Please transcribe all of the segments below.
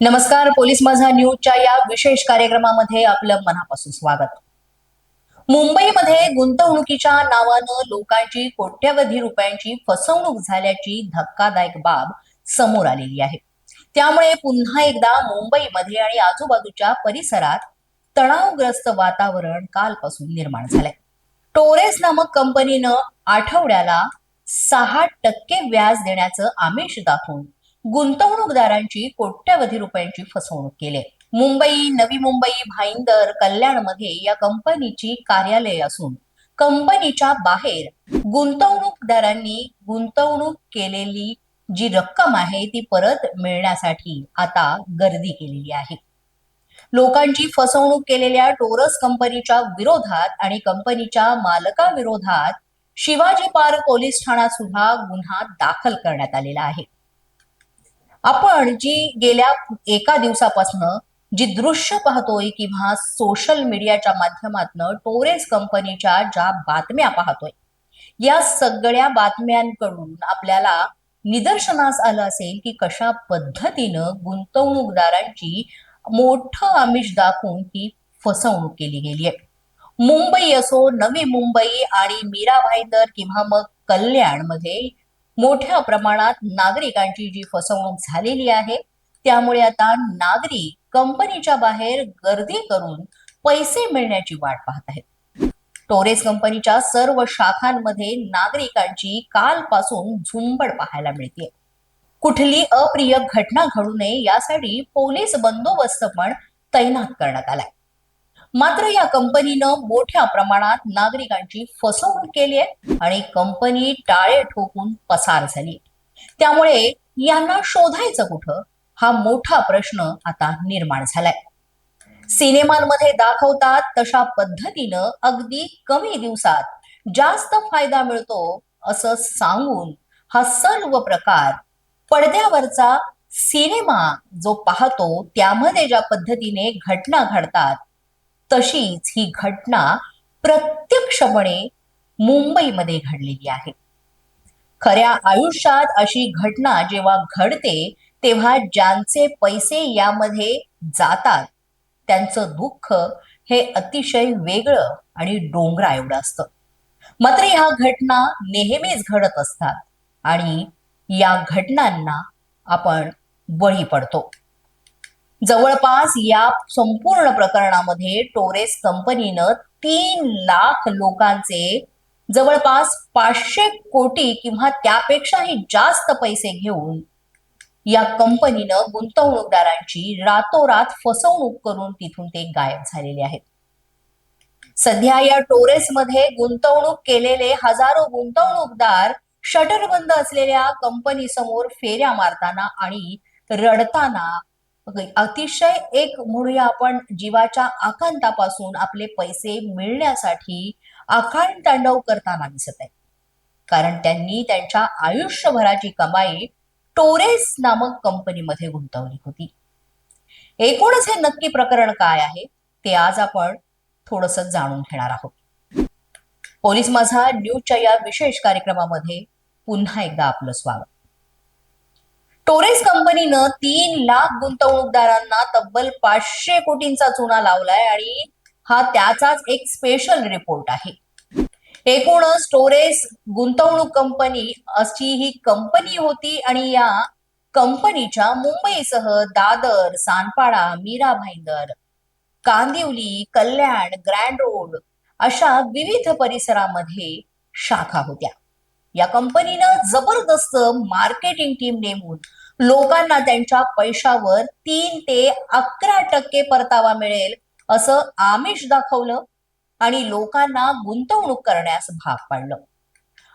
नमस्कार पोलीस माझा न्यूजच्या या विशेष कार्यक्रमामध्ये आपलं मनापासून स्वागत. मुंबईमध्ये गुंतवणुकीच्या नावानं लोकांची कोट्यवधी रुपयांची फसवणूक झाल्याची धक्कादायक बाब समोर आलेली आहे. त्यामुळे पुन्हा एकदा मुंबईमध्ये आणि आजूबाजूच्या परिसरात तणावग्रस्त वातावरण कालपासून निर्माण झालंय. टोरेस नामक कंपनीनं आठवड्याला सहा टक्के व्याज देण्याचं आमिष दाखवून गुंतवणूकदारांची कोट्यवधी रुपयांची फसवणूक केली. मुंबई नवी मुंबई भाईंदर कल्याणमध्ये या कंपनीची कार्यालय असून कंपनीच्या बाहेर गुंतवणूकदारांनी गुंतवणूक केलेली जी रक्कम आहे ती परत मिळण्यासाठी आता गर्दी केलेली आहे. लोकांची फसवणूक केलेल्या टोरस कंपनीच्या विरोधात आणि कंपनीच्या मालकाविरोधात शिवाजी पार्क पोलीस ठाण्यात सुद्धा गुन्हा दाखल करण्यात आलेला आहे. आपण जी गेल्या एका दिवसापासून जी दृश्य पाहतोय किंवा सोशल मीडियाच्या माध्यमातून टोरेस कंपनीच्या ज्या बातम्या पाहतोय या सगळ्या बातम्यांकडून आपल्याला निदर्शनास आलं असेल की कशा पद्धतीनं गुंतवणूकदारांची मोठं आमिष दाखवून ही फसवणूक केली गेली आहे. मुंबई असो नवी मुंबई आणि मीरा भाईंदर किंवा मग कल्याणमध्ये मोठ्या प्रमाणात नागरिकांची जी फसवणूक झालेली आहे त्यामुळे आता नागरिक कंपनीच्या बाहेर गर्दी करून पैसे मिळण्याची वाट पाहत आहेत. टोरेस कंपनीच्या सर्व शाखांमध्ये नागरिकांची कालपासून झुंबड पाहायला मिळते कुठली अप्रिय घटना घडू नये यासाठी पोलीस बंदोबस्त पण तैनात करण्यात आलाय. मात्र या कंपनीनं मोठ्या प्रमाणात नागरिकांची फसवणूक केली आहे आणि कंपनी टाळे ठोकून पसार झाली त्यामुळे यांना शोधायचं कुठं? हा मोठा प्रश्न आता निर्माण झालाय. सिनेमांमध्ये दाखवतात तशा पद्धतीनं अगदी कमी दिवसात जास्त फायदा मिळतो असं सांगून हा सर्व प्रकार पडद्यावरचा सिनेमा जो पाहतो त्यामध्ये ज्या पद्धतीने घटना घडतात तशीच ही घटना प्रत्यक्षपणे मुंबईमध्ये घडलेली आहे. खऱ्या आयुष्यात अशी घटना जेव्हा घडते तेव्हा ज्यांचे पैसे यामध्ये जातात त्यांचं दुःख हे अतिशय वेगळं आणि डोंगरा एवढं असतं. मात्र ह्या घटना नेहमीच घडत असतात आणि या घटनांना आपण बळी पडतो. जवळपास या संपूर्ण प्रकरणामध्ये टोरेस कंपनीनं तीन लाख लोकांचे जवळपास पाचशे कोटी किंवा त्यापेक्षाही जास्त पैसे घेऊन या कंपनीनं गुंतवणूकदारांची रातोरात फसवणूक करून तिथून ते गायब झालेले आहेत. सध्या या टोरेसमध्ये गुंतवणूक केलेले हजारो गुंतवणूकदार शटर बंद असलेल्या कंपनी समोर फेऱ्या मारताना आणि रडताना अतिशय एक म्हणूया आपण जीवाच्या आकांतापासून आपले पैसे मिळण्यासाठी आखाण तांडव करताना दिसत आहे. कारण त्यांनी त्यांच्या आयुष्यभराची कमाई टोरेस नामक कंपनीमध्ये गुंतवली होती. एकूणच हे नक्की प्रकरण काय आहे ते आज आपण थोडस जाणून घेणार आहोत. पोलीस माझा न्यूजच्या या विशेष कार्यक्रमामध्ये पुन्हा एकदा आपलं स्वागत. टोरेस कंपनीनं तीन लाख गुंतवणूकदारांना तब्बल पाचशे कोटींचा चुना लावलाय आणि हा त्याचाच एक स्पेशल रिपोर्ट आहे. एकूणच स्टोरेज गुंतवणूक कंपनी अशी ही कंपनी होती आणि या कंपनीच्या मुंबईसह दादर सानपाडा मीरा भाईंदर कांदिवली कल्याण ग्रँड रोड अशा विविध परिसरामध्ये शाखा होत्या. या कंपनीनं जबरदस्त मार्केटिंग टीम नेमून लोकांना त्यांच्या पैशावर तीन ते अकरा टक्के परतावा मिळेल असं आमिष दाखवलं आणि लोकांना गुंतवणूक करण्यास भाग पाडलं.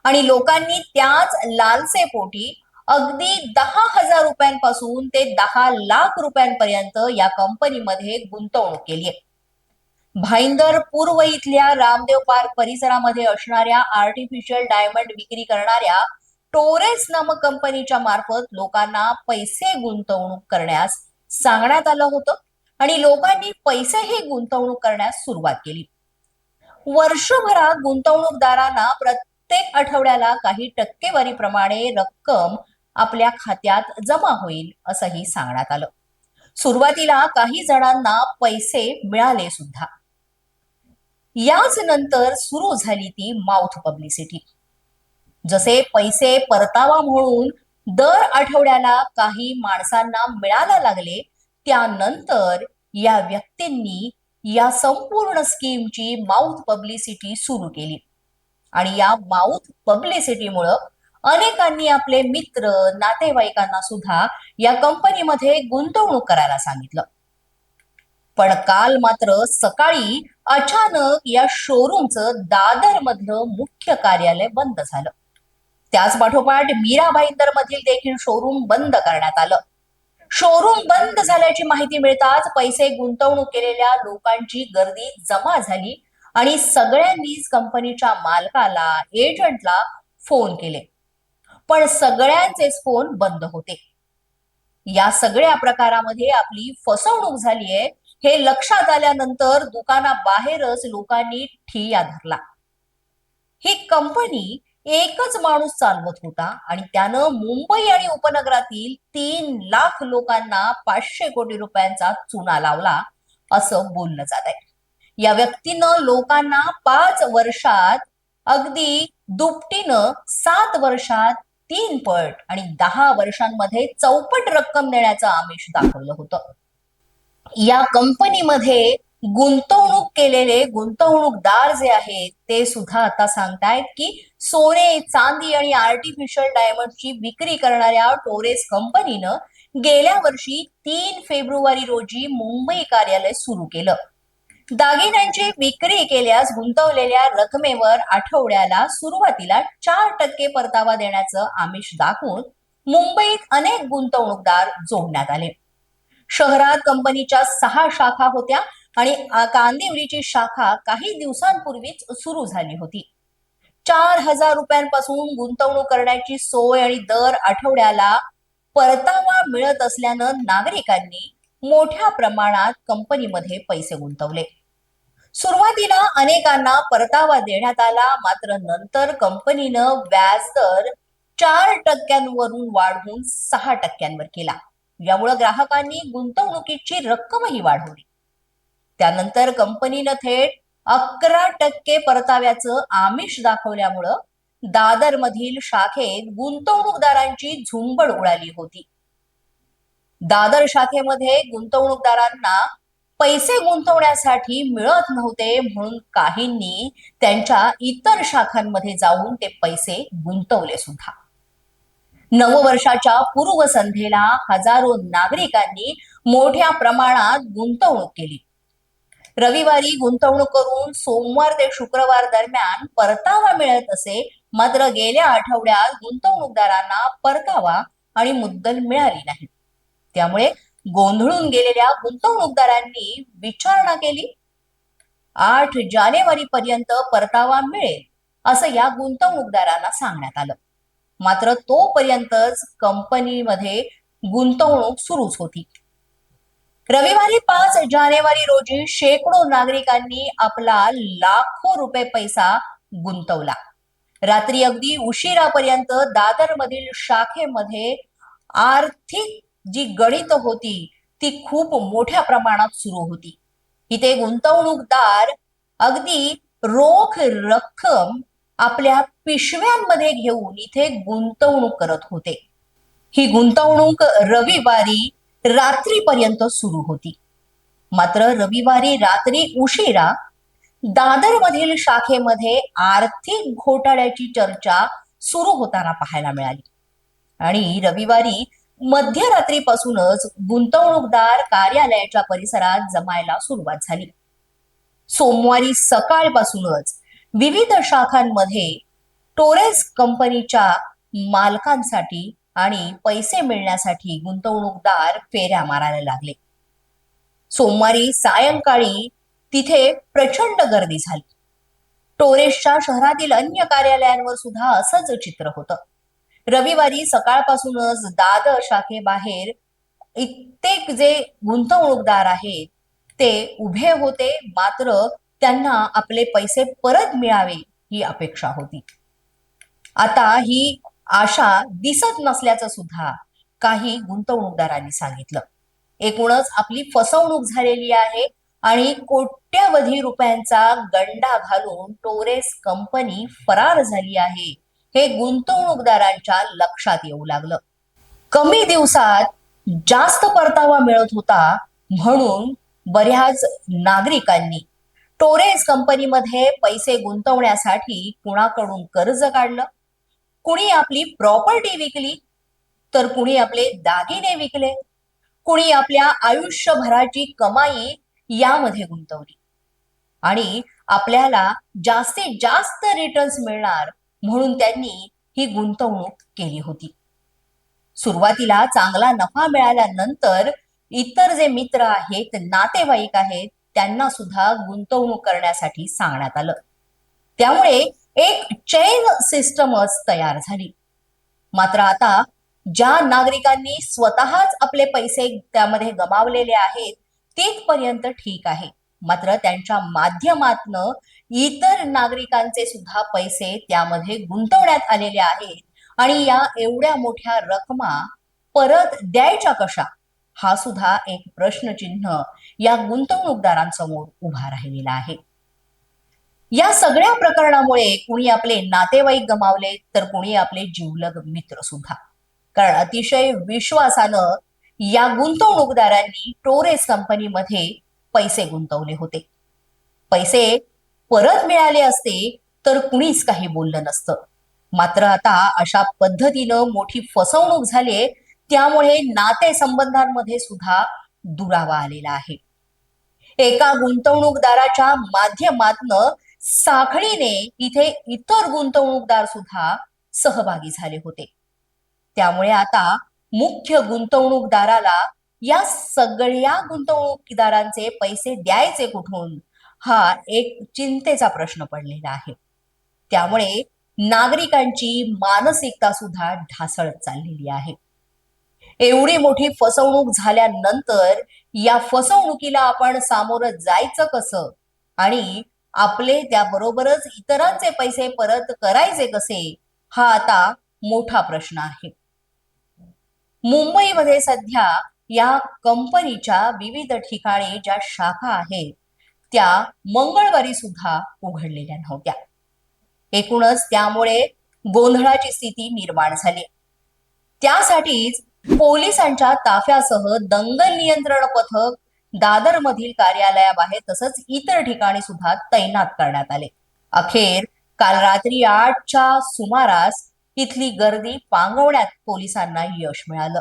आणि लोकांनी त्याच लालसेपोटी अगदी दहा हजार रुपयांपासून ते दहा लाख रुपयांपर्यंत या कंपनीमध्ये गुंतवणूक केली आहे. भाईंदर पूर्व इथल्या रामदेव पार्क परिसरामध्ये असणाऱ्या आर्टिफिशियल डायमंड विक्री करणाऱ्या टोरेस नामक कंपनीच्या मार्फत लोकांना पैसे गुंतवणूक करण्यास सांगण्यात आलं होतं आणि लोकांनी पैसेही गुंतवणूक करण्यास सुरुवात केली. वर्षभरात गुंतवणूकदारांना प्रत्येक आठवड्याला काही टक्केवारीप्रमाणे रक्कम आपल्या खात्यात जमा होईल असंही सांगण्यात आलं. सुरुवातीला काही जणांना पैसे मिळाले सुद्धा. याच नंतर सुरू झाली ती माउथ पब्लिसिटी जसे पैसे परतावा म्हणून दर आठवड्याला काही माणसांना मिळायला लागले त्यानंतर या व्यक्तींनी या संपूर्ण स्कीमची माउथ पब्लिसिटी सुरू केली. आणि या माउथ पब्लिसिटीमुळं अनेकांनी आपले मित्र नातेवाईकांना सुद्धा या कंपनीमध्ये गुंतवणूक करायला सांगितलं. पण काल मात्र सकाळी अचानक या शोरूमचं दादर मधलं मुख्य कार्यालय बंद झालं. त्याच पाठोपाठ मीरा भाईंदर मधील देखील शोरूम बंद करण्यात आलं. शोरूम बंद झाल्याची माहिती मिळताच पैसे गुंतवणूक केलेल्या लोकांची गर्दी जमा झाली आणि सगळ्यांनीच कंपनीच्या मालकाला एजंटला फोन केले. पण सगळ्यांचेच फोन बंद होते. या सगळ्या प्रकारामध्ये आपली फसवणूक झालीये हे लक्षात आल्यानंतर दुकानाबाहेरच लोकांनी ठिय्या धरला. ही कंपनी एकच माणूस चालवत होता आणि त्यानं मुंबई आणि उपनगरातील तीन लाख लोकांना पाचशे कोटी रुपयांचा चुना लावला असं बोललं जात आहे. या व्यक्तीनं लोकांना पाच वर्षात अगदी दुपटीनं सात वर्षात तीन पट आणि दहा वर्षांमध्ये चौपट रक्कम देण्याचं आमिष दाखवलं होतं. या कंपनीमध्ये गुंतवणूक केलेले गुंतवणूकदार जे आहेत ते सुद्धा आता सांगतायत की सोने चांदी आणि आर्टिफिशियल डायमंडची विक्री करणाऱ्या टोरेस कंपनीनं गेल्या वर्षी तीन फेब्रुवारी रोजी मुंबई कार्यालय सुरू केलं. दागिन्यांची विक्री केल्यास गुंतवलेल्या रकमेवर आठवड्याला सुरुवातीला चार टक्के परतावा देण्याचं आमिष दाखवून मुंबईत अनेक गुंतवणूकदार जोडण्यात आले. शहरात कंपनीच्या सहा शाखा होत्या आणि कांदिवलीची शाखा काही दिवसांपूर्वीच सुरू झाली होती. चार हजार रुपयांपासून गुंतवणूक करण्याची सोय आणि दर आठवड्याला परतावा मिळत असल्यानं नागरिकांनी मोठ्या प्रमाणात कंपनीमध्ये पैसे गुंतवले. सुरुवातीला अनेकांना परतावा देण्यात आला मात्र नंतर कंपनीनं व्याजदर चार टक्क्यांवरून वाढवून सहा टक्क्यांवर केला. यामुळे ग्राहकांनी गुंतवणुकीची रक्कमही वाढवली. त्यानंतर कंपनीनं थेट अकरा टक्के परताव्याचं आमिष दाखवल्यामुळं दादर मधील शाखेत गुंतवणूकदारांची झुंबड उडाली होती. दादर शाखेमध्ये गुंतवणूकदारांना पैसे गुंतवण्यासाठी मिळत नव्हते म्हणून काहींनी त्यांच्या इतर शाखांमध्ये जाऊन ते पैसे गुंतवले सुद्धा. नववर्षाच्या पूर्वसंध्येला हजारो नागरिकांनी मोठ्या प्रमाणात गुंतवणूक केली. रविवारी गुंतवणूक करून सोमवार ते शुक्रवार दरम्यान परतावा मिळत असे मात्र गेल्या आठवड्यात गुंतवणूकदारांना परतावा आणि मुद्दल मिळाली नाही. त्यामुळे गोंधळून गेलेल्या गुंतवणूकदारांनी विचारणा केली. आठ जानेवारी पर्यंत परतावा मिळेल असं या गुंतवणूकदारांना सांगण्यात आलं. मात्र तोपर्यंतच कंपनीमध्ये गुंतवणूक सुरूच होती. रविवारी पाच जानेवारी रोजी शेकडो नागरिकांनी आपला लाखो रुपये पैसा गुंतवला. रात्री अगदी उशिरापर्यंत दादर मधील शाखेमध्ये आर्थिक जी गणित होती ती खूप मोठ्या प्रमाणात सुरू होती. इथे गुंतवणूकदार अगदी रोख रक्कम आपल्या पिशव्यांमध्ये घेऊन इथे गुंतवणूक करत होते. ही गुंतवणूक रविवारी रात्रीपर्यंत सुरू होती. मात्र रविवारी रात्री उशिरा दादरमधील शाखेमध्ये आर्थिक घोटाळ्याची चर्चा सुरू होताना पाहायला मिळाली. आणि रविवारी मध्यरात्रीपासूनच गुंतवणूकदार कार्यालयाच्या परिसरात जमायला सुरुवात झाली. सोमवारी सकाळपासूनच विविध शाखांमध्ये टोरेस कंपनीच्या मालकांसाठी आणि पैसे मिळण्यासाठी गुंतवणूकदार फेऱ्या मारायला लागले. सोमवारी सायंकाळी तिथे प्रचंड गर्दी झाली. टोरेसच्या शहरातील अन्य कार्यालयांवर सुद्धा असंच चित्र होतं. रविवारी सकाळपासूनच दादर शाखेबाहेर कित्येक जे गुंतवणूकदार आहेत ते उभे होते मात्र त्यांना आपले पैसे परत मिळावे ही अपेक्षा होती. आता ही आशा दिसत नसल्याचं सुद्धा काही गुंतवणूकदारांनी सांगितलं. एकूणच आपली फसवणूक झालेली आहे आणि कोट्यवधी रुपयांचा गंडा घालून टोरेस कंपनी फरार झाली आहे हे गुंतवणूकदारांच्या लक्षात येऊ लागलं. कमी दिवसात जास्त परतावा मिळत होता म्हणून बऱ्याच नागरिकांनी टोरेस कंपनीमध्ये पैसे गुंतवण्यासाठी कुणाकडून कर्ज काढलं? कुणी आपली प्रॉपर्टी विकली? तर कुणी आपले दागिने विकले? कुणी आपल्या आयुष्यभराची कमाई यामध्ये गुंतवली? आणि आपल्याला जास्तीत जास्त रिटर्न्स मिळणार म्हणून त्यांनी ही गुंतवणूक केली होती. सुरुवातीला चांगला नफा मिळाल्यानंतर इतर जे मित्र आहेत नातेवाईक आहेत त्यांना सुद्धा गुंतवणूक करण्यासाठी सांगण्यात आलं. त्यामुळे एक चेन सिस्टमच तयार झाली. मात्र आता ज्या नागरिकांनी स्वतःच आपले पैसे त्यामध्ये गमावलेले आहेत तिथपर्यंत ठीक आहे. मात्र त्यांच्या माध्यमातनं इतर नागरिकांचे सुद्धा पैसे त्यामध्ये गुंतवण्यात आलेले आहेत आणि या एवढ्या मोठ्या रकमा परत द्यायच्या कशा? हा सुद्धा एक प्रश्नचिन्ह या गुंतवणूकदारांसमोर उभा राहिलेला आहे. या सगळ्या प्रकरणामुळे कुणी आपले नातेवाईक गमावले तर कुणी आपले जिवलग मित्र सुद्धा. कारण अतिशय विश्वासानं या गुंतवणूकदारांनी टोरेस कंपनीमध्ये पैसे गुंतवले होते. पैसे परत मिळाले असते तर कुणीच काही बोललं नसतं. मात्र आता अशा पद्धतीनं मोठी फसवणूक झाली त्यामुळे नातेसंबंधांमध्ये सुद्धा दुरावा आलेला आहे. एका गुंतवणूकदाराच्या माध्यमातनं साखळीने इथे इतर गुंतवणूकदार सुद्धा सहभागी झाले होते. त्यामुळे आता मुख्य गुंतवणूकदाराला या सगळ्या गुंतवणूकदारांचे पैसे द्यायचे कुठून हा एक चिंतेचा प्रश्न पडलेला आहे. त्यामुळे नागरिकांची मानसिकता सुद्धा ढासळत चाललेली आहे. एवढी मोठी फसवणूक झाल्यानंतर या फसवणुकीला आपण सामोरं जायचं कसं? आणि आपले त्याबरोबरच इतरांचे पैसे परत करायचे कसे? हा आता मोठा प्रश्न आहे. मुंबईमध्ये सध्या या कंपनीच्या विविध ठिकाणी ज्या शाखा आहेत त्या मंगळवारी सुद्धा उघडलेल्या नव्हत्या. एकूणच त्यामुळे गोंधळाची स्थिती निर्माण झाली. त्यासाठीच पोलिसांच्या ताफ्यासह दंगल नियंत्रण पथक दादर मधील कार्यालयाबाहेर तसंच इतर ठिकाणी सुद्धा तैनात करण्यात आले. अखेर काल रात्री आठच्या सुमारास इथली गर्दी पांगवण्यात पोलिसांना यश मिळालं.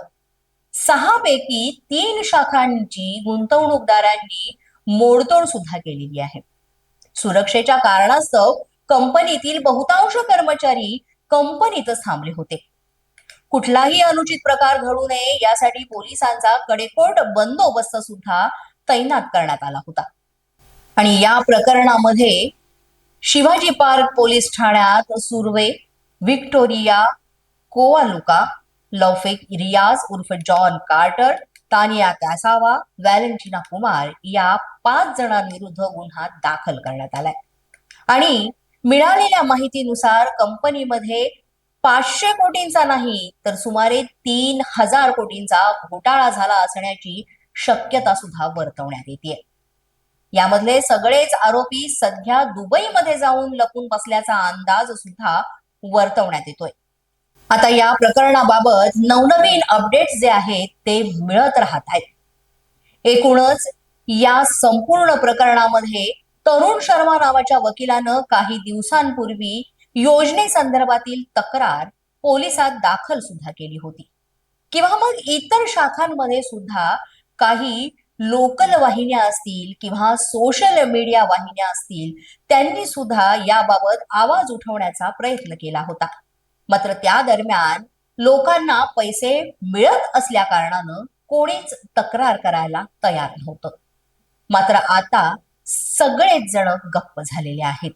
सहा पैकी तीन शाखांची गुंतवणूकदारांनी मोडतोड सुद्धा केलेली आहे. सुरक्षेच्या कारणास्तव कंपनीतील बहुतांश कर्मचारी कंपनीतच थांबले होते. कुठलाही अनुचित प्रकार घडू नये यासाठी पोलिसांचा कडेकोट बंदोबस्त सुद्धा तैनात करण्यात आला होता. आणि या प्रकरणामध्ये शिवाजी पार्क पोलीस ठाण्यात सुर्वे विक्टोरिया कोवालुका लौफिक रियाज उर्फ John Carter Tania Casava Valentina Kumar या पाच जणांविरुद्ध गुन्हा दाखल करण्यात आलाय. आणि मिळालेल्या माहितीनुसार कंपनीमध्ये पाचशे कोटींचा नाही तर सुमारे तीन हजार कोटींचा घोटाळा झाला असण्याची शक्यता सुद्धा वर्तवण्यात येते यामधले सगळेच आरोपी सध्या दुबईमध्ये जाऊन लपून बसल्याचा अंदाज सुद्धा वर्तवण्यात येतोय. आता या प्रकरणाबाबत नवनवीन अपडेट्स जे आहेत ते मिळत राहत आहेत. एकूणच या संपूर्ण प्रकरणामध्ये तरुण शर्मा नावाच्या वकिलानं काही दिवसांपूर्वी योजनेसंदर्भातील तक्रार पोलिसात दाखल सुद्धा केली होती. किंवा मग इतर शाखांमध्ये सुद्धा काही लोकल वाहिन्या असतील किंवा सोशल मीडिया वाहिन्या असतील त्यांनी सुद्धा याबाबत आवाज उठवण्याचा प्रयत्न केला होता. मात्र त्या दरम्यान लोकांना पैसे मिळत असल्या कारणानं कोणीच तक्रार करायला तयार नव्हतं. मात्र आता सगळेच जण गप्प झालेले आहेत.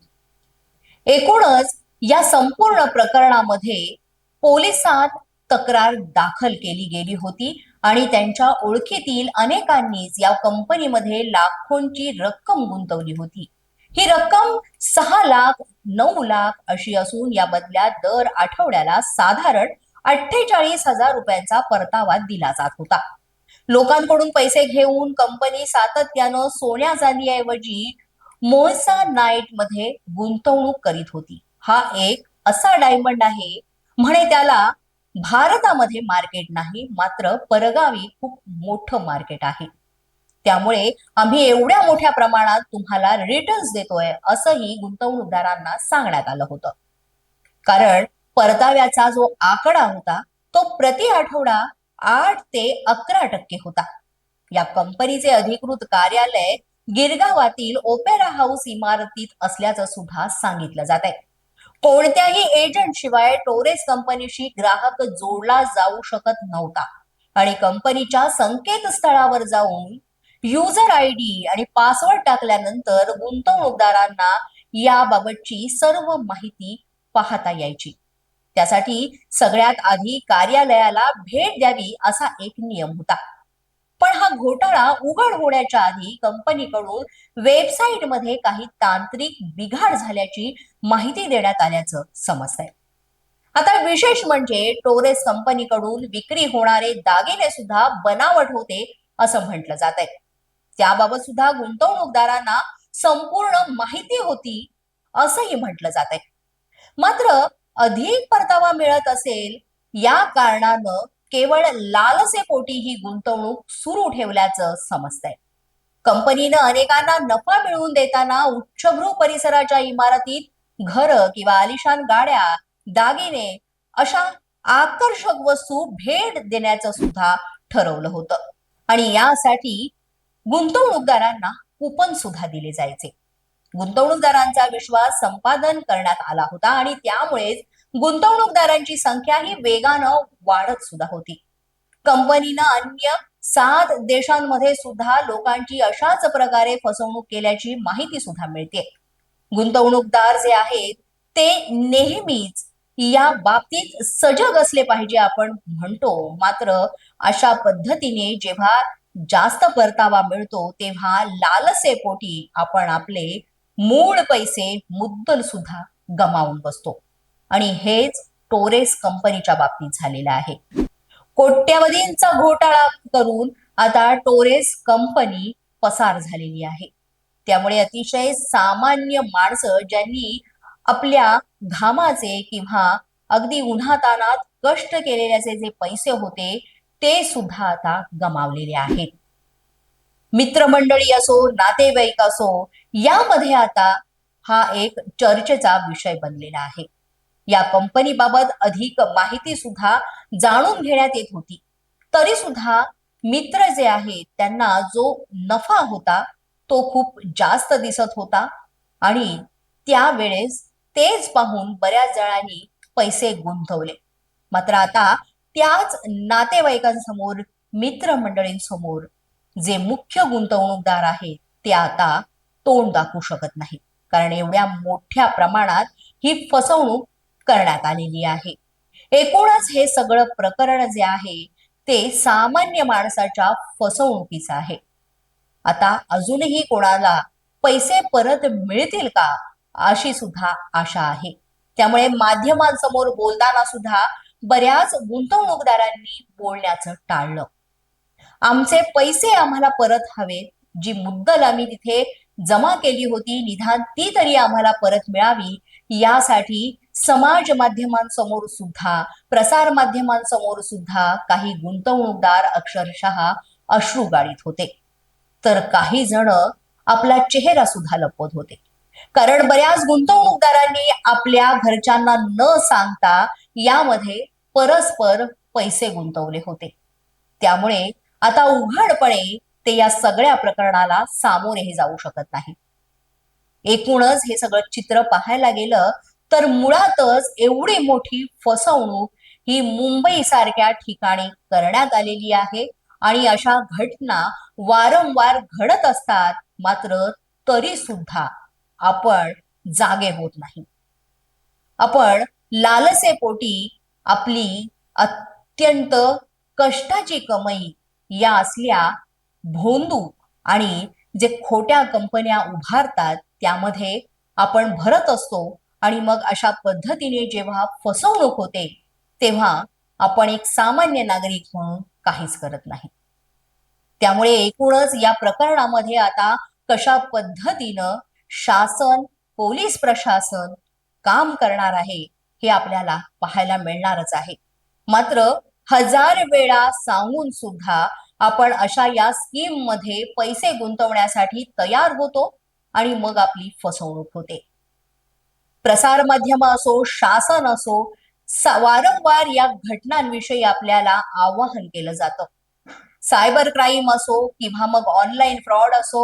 एकूणच या संपूर्ण प्रकरणामध्ये पोलिसात तक्रार दाखल केली गेली होती आणि त्यांच्या ओळखीतील अनेकांनीच या कंपनीमध्ये लाखोंची रक्कम गुंतवली होती. ही रक्कम सहा लाख नऊ लाख अशी असून या बदल्यात दर आठवड्याला साधारण अठ्ठेचाळीस हजार रुपयांचा परतावा दिला जात होता. लोकांकडून पैसे घेऊन कंपनी सातत्यानं सोन्या चांदीऐवजी मोळसा नाईटमध्ये गुंतवणूक करीत होती. हा एक असा डायमंड आहे म्हणे त्याला भारतामध्ये मार्केट नाही मात्र परगावी खूप मोठं मार्केट आहे. त्यामुळे आम्ही एवढ्या मोठ्या प्रमाणात तुम्हाला रिटर्न्स देतोय असंही गुंतवणूकदारांना सांगण्यात आलं होतं. कारण परताव्याचा जो आकडा होता तो प्रति आठवडा आठ ते अकरा टक्के होता. या कंपनीचे अधिकृत कार्यालय गिरगावातील ओपेरा हाऊस इमारतीत असल्याचं सुद्धा सांगितलं जात आहे कोणत्याही एजंट शिवाय टोरेस कंपनीशी ग्राहक जोडला जाऊ शकत नव्हता. आणि कंपनीच्या संकेतस्थळावर जाऊन युजर आय डी आणि पासवर्ड टाकल्यानंतर गुंतवणूकदारांना याबाबतची सर्व माहिती पाहता यायची. त्यासाठी सगळ्यात आधी कार्यालयाला भेट द्यावी असा एक नियम होता. पण हा घोटाळा उघड होण्याच्या आधी कंपनीकडून वेबसाईटमध्ये काही तांत्रिक बिघाड झाल्याची माहिती देण्यात आल्याचं समजतंय. आता विशेष म्हणजे टोरेस कंपनीकडून विक्री होणारे दागिने सुद्धा बनावट होते असं म्हटलं जात आहे त्याबाबत सुद्धा गुंतवणूकदारांना संपूर्ण माहिती होती असंही म्हटलं जात आहे मात्र अधिक परतावा मिळत असेल या कारणानं केवळ लालसेपोटी ही गुंतवणूक सुरू ठेवल्याचं समजतंय. कंपनीनं अनेकांना नफा मिळवून देताना उच्चभ्रू परिसराच्या इमारतीत घर किंवा आलिशान गाड्या दागिने अशा आकर्षक वस्तू भेट देण्याचं सुद्धा ठरवलं होतं. आणि यासाठी गुंतवणूकदारांना कुपन सुद्धा दिले जायचे. गुंतवणूकदारांचा विश्वास संपादन करण्यात आला होता आणि त्यामुळेच गुंतवणूकदारांची संख्या ही वेगानं वाढत सुद्धा होती. कंपनीनं अन्य सात देशांमध्ये सुद्धा लोकांची अशाच प्रकारे फसवणूक केल्याची माहिती सुद्धा मिळते. गुंतवणूकदार जे आहेत ते नेहमीच या बाबतीत सजग असले पाहिजे आपण म्हणतो. मात्र अशा पद्धतीने जेव्हा जास्त परतावा मिळतो तेव्हा लालसेपोटी आपण आपले मूळ पैसे मुद्दल सुद्धा गमावून बसतो. आणि हेच टोरेस कंपनीच्या बाबतीत झालेलं आहे. कोट्यावधींचा घोटाळा करून आता टोरेस कंपनी पसार झालेली आहे. त्यामुळे अतिशय सामान्य माणसं ज्यांनी आपल्या घामाचे किंवा अगदी उन्हातानात कष्ट केलेल्याचे जे पैसे होते ते सुद्धा आता गमावलेले आहेत. मित्रमंडळी असो नातेवाईक असो यामध्ये आता हा एक चर्चेचा विषय बनलेला आहे. या कंपनीबाबत अधिक माहिती सुद्धा जाणून घेण्यात येत होती. तरी सुद्धा मित्र जे आहेत त्यांना जो नफा होता तो खूप जास्त दिसत होता आणि त्यावेळेस तेच पाहून बऱ्याच जणांनी पैसे गुंतवले. मात्र आता त्याच नातेवाईकांसमोर मित्रमंडळींसमोर जे मुख्य गुंतवणूकदार आहेत ते आता तोंड दाखवू शकत नाही कारण एवढ्या मोठ्या प्रमाणात ही फसवणूक करण्यात आलेली आहे. एकूणच हे सगळं प्रकरण जे आहे ते सामान्य माणसाच्या फसवणुकीचं आहे. आता अजूनही कोणाला पैसे परत मिळतील का अशी सुद्धा आशा आहे. त्यामुळे माध्यमांसमोर बोलताना सुद्धा बऱ्याच गुंतवणूकदारांनी बोलण्याचं टाळलं. आमचे पैसे आम्हाला परत हवेत जी मुद्दल आम्ही तिथे जमा केली होती निधान ती तरी आम्हाला परत मिळावी यासाठी समाज माध्यमांसमोर सुद्धा प्रसार माध्यमांसमोर सुद्धा काही गुंतवणूकदार अक्षरशः अश्रू गाळीत होते. तर काही जण आपला चेहरा सुद्धा लपवत होते. कारण बऱ्याच गुंतवणूकदारांनी आपल्या घरच्यांना न सांगता यामध्ये परस्पर पैसे गुंतवले होते. त्यामुळे आता उघडपणे ते या सगळ्या प्रकरणाला सामोरेही जाऊ शकत नाही. एकूणच हे सगळं चित्र पाहायला गेलं तर मुळातच एवढी मोठी फसवणूक ही मुंबई सारख्या ठिकाणी करण्यात आलेली आहे. आणि अशा घटना वारंवार घडत असतात मात्र तरी सुद्धा आपण जागे होत नाही. आपण लालसेपोटी आपली अत्यंत कष्टाची कमाई या असल्या भोंदू आणि जे खोट्या कंपन्या उभारतात त्यामध्ये आपण भरत असतो आणि मग अशा पद्धतीने जेव्हा फसवणूक होते तेव्हा आपण एक सामान्य नागरिक म्हणून काहीच करत नाही. त्यामुळे एकूणच या प्रकरणामध्ये आता कशा पद्धतीनं शासन पोलीस प्रशासन काम करणार आहे हे आपल्याला पाहायला मिळणारच आहे. मात्र हजार वेळा सांगून सुद्धा आपण अशा या स्कीममध्ये पैसे गुंतवण्यासाठी तयार होतो आणि मग आपली फसवणूक होते. प्रसार माध्यम असो शासन असो वारंवार या घटनांविषयी आपल्याला आवाहन केलं जातं. सायबर क्राईम असो किंवा मग ऑनलाईन फ्रॉड असो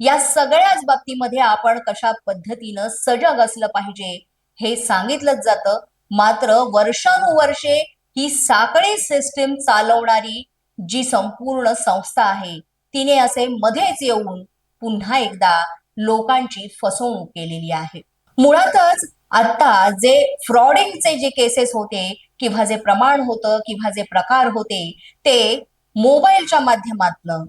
या सगळ्याच बाबतीमध्ये आपण कशा पद्धतीनं सजग असलं पाहिजे हे सांगितलंच जातं. मात्र वर्षानुवर्षे ही साखळी सिस्टीम चालवणारी जी संपूर्ण संस्था आहे तिने असे मध्येच येऊन पुन्हा एकदा लोकांची फसवणूक केलेली आहे. मुळातच आता जे फ्रॉडिंगचे जे केसेस होते किंवा जे प्रमाण होतं किंवा जे प्रकार होते ते मोबाईलच्या माध्यमातनं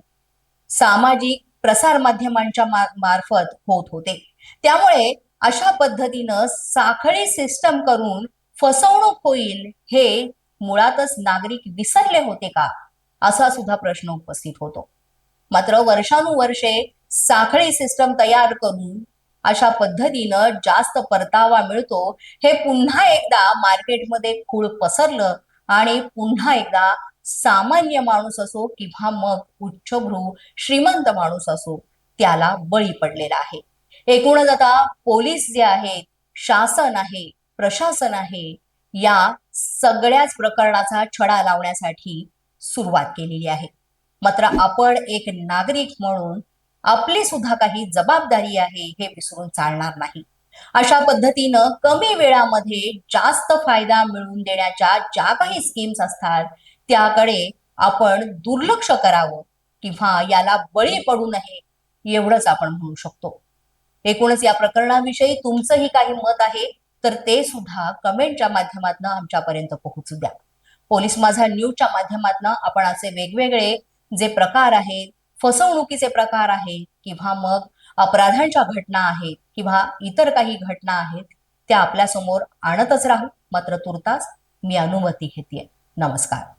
सामाजिक प्रसार माध्यमांच्या मार्फत होत होते. त्यामुळे अशा पद्धतीनं साखळी सिस्टम करून फसवणूक होईल हे मुळातच नागरिक विसरले होते का? असा सुद्धा प्रश्न उपस्थित होतो. मात्र वर्षानुवर्षे साखळी सिस्टम तयार करून अशा पद्धतीनं जास्त परतावा मिळतो. हे पुन्हा एकदा मार्केटमध्ये खूळ पसरलं आणि पुन्हा एकदा सामान्य माणूस असो किंवा मग उच्चभ्रू श्रीमंत माणूस असो त्याला बळी पडलेला आहे. एकूणच आता पोलीस जे आहेत शासन आहे प्रशासन आहे या सगळ्याच प्रकरणाचा छडा लावण्यासाठी सुरुवात केलेली आहे. मात्र आपण एक नागरिक म्हणून आपली सुद्धा काही जबाबदारी आहे हे विसरून चालणार नाही. अशा पद्धतीनं कमी वेळामध्ये जास्त फायदा मिळवून देण्याच्या ज्या काही स्कीम्स असतात त्याकडे आपण दुर्लक्ष करावं किंवा याला बळी पडू नये एवढंच आपण म्हणू शकतो. एकूणच या प्रकरणाविषयी तुमचंही काही मत आहे तर ते सुद्धा कमेंटच्या माध्यमातून आमच्यापर्यंत पोहोचू द्या. पोलीस माझा न्यूजच्या माध्यमातून आपण असे वेगवेगळे जे प्रकार आहेत फसवणुकीचे प्रकार आहेत किंवा मग अपराधांच्या घटना आहेत किंवा इतर काही घटना आहेत त्या आपल्यासमोर आणतच राहू. मात्र तुर्तास मी अनुमती घेते नमस्कार.